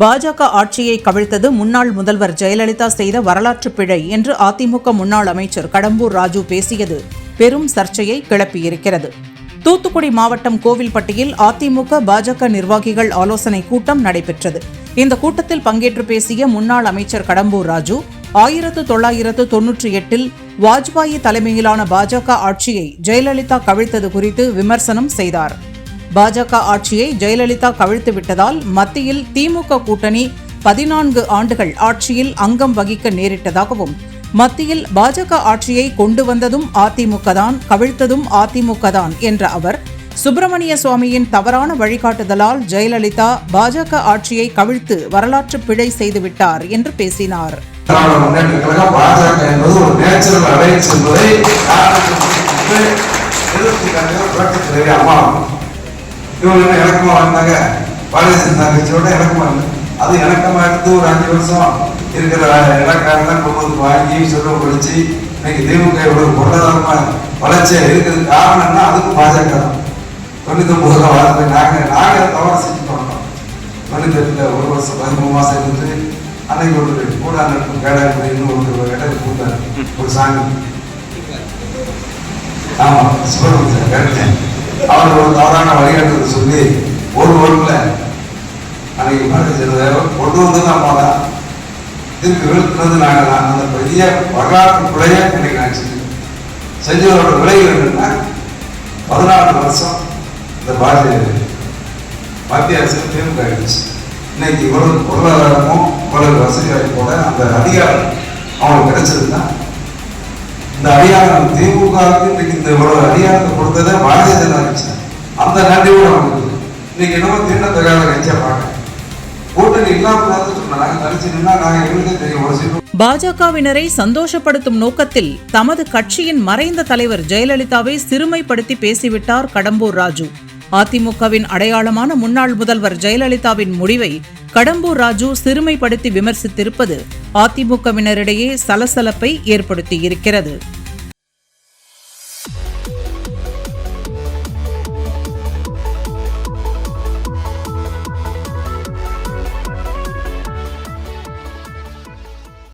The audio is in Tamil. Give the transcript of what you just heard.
பாஜக ஆட்சியை கவிழ்த்தது முன்னாள் முதல்வர் ஜெயலலிதா செய்த வரலாற்று பிழை என்று அதிமுக முன்னாள் அமைச்சர் கடம்பூர் ராஜு பேசியது. பெரும் சர்ச்சையை கிளப்பியிருக்கிறது. தூத்துக்குடி மாவட்டம் கோவில்பட்டியில் அதிமுக பாஜக நிர்வாகிகள் ஆலோசனை கூட்டம் நடைபெற்றது. இந்த கூட்டத்தில் பங்கேற்று பேசிய முன்னாள் அமைச்சர் கடம்பூர் ராஜு ஆயிரத்து தொள்ளாயிரத்து தொன்னூற்றி எட்டில் வாஜ்பாயி தலைமையிலான பாஜக ஆட்சியை ஜெயலலிதா கவிழ்த்தது குறித்து விமர்சனம் செய்தார். பாஜக ஆட்சியை ஜெயலலிதா கவிழ்த்து விட்டதால் மத்தியில் திமுக கூட்டணி பதினான்கு ஆண்டுகள் ஆட்சியில் அங்கம் வகிக்க நேரிட்டதாகவும் மத்தியில் பாஜக ஆட்சியை கொண்டு வந்ததும் அதிமுக தான் கவிழ்த்ததும் அதிமுக தான் என்ற அவர் சுப்பிரமணிய சுவாமியின் தவறான வழிகாட்டுதலால் ஜெயலலிதா பாஜக ஆட்சியை கவிழ்த்து வரலாற்று பிழை செய்துவிட்டார் என்று பேசினார். பாஜக இவங்க என்ன இணக்கமா வந்தாங்க பாரதிய ஜனதா கட்சியோட இணக்கமா அது இணக்கமா எடுத்து ஒரு அஞ்சு வருஷம் இருக்கிற இலக்காரெல்லாம் கொண்டு வந்து வாங்கி சொல்ல படிச்சு இன்னைக்கு திமுக இவ்வளவு பொருளாதாரமா வளர்ச்சியா இருக்கிறது காரணம்னா அதுக்கு பாஜக தான். தொண்ணூத்தி ஒன்பதுல வாழ்க்கை நாங்க நாங்க தவறு செஞ்சு பண்ணோம். தொண்ணூத்தி ஒரு வருஷம் பதிமூணு மாசம் இருந்து அன்னைக்கு ஒரு கூட நடக்கும் கேடாக்கு இன்னும் ஒரு இடத்துக்கு கூட்டாரு ஒரு சாமி. ஆமா சுப்பிரமணியன் கரெக்ட். சொல்லி ஒரு ஊர்ல அன்னைக்கு பாட்டு ஜனதா கொண்டு வந்தது அம்மா தான் திருப்பி வீழ்த்தினது நாங்க தான். அந்த பெரிய வரலாற்று பிழையை இன்னைக்கு நான் செஞ்சேன் செஞ்சதோட விளைவு என்னன்னா பதினாலு வருஷம் இந்த பாரதிய மத்திய அரசு திமுக ஆயிடுச்சு இன்னைக்கு இவ்வளவு பொருளாதாரமும் இவ்வளவு வசதி வாய்ப்போட அந்த அதிகாரம் அவங்களுக்கு கிடைச்சதுன்னா இந்த அதிகாரம் திமுகவுக்கு இன்னைக்கு இந்த இவ்வளவு அதிகாரத்தை கொடுத்ததே பாரதிய ஜனதா கட்சி அந்த நன்றியோடு அவங்களுக்கு இன்னைக்கு என்னமோ தீண்டத்தகாத கட்சியா பார்க்க கூட்டணி இல்லாம பார்த்துட்டு சொன்னா நாங்க நின்னா நாங்க எங்களுக்கே தெரியும். ஒரு சீட்டு பாஜகவினரை சந்தோஷப்படுத்தும் நோக்கத்தில் தமது கட்சியின் மறைந்த தலைவர் ஜெயலலிதாவை சிறுமைப்படுத்தி பேசிவிட்டார் கடம்பூர் ராஜு. அதிமுகவின் அடையாளமான முன்னாள் முதல்வர் ஜெயலலிதாவின் முடிவை கடம்பூர் ராஜு சிறுமைப்படுத்தி விமர்சித்திருப்பது அதிமுகவினரிடையே சலசலப்பை ஏற்படுத்தியிருக்கிறது.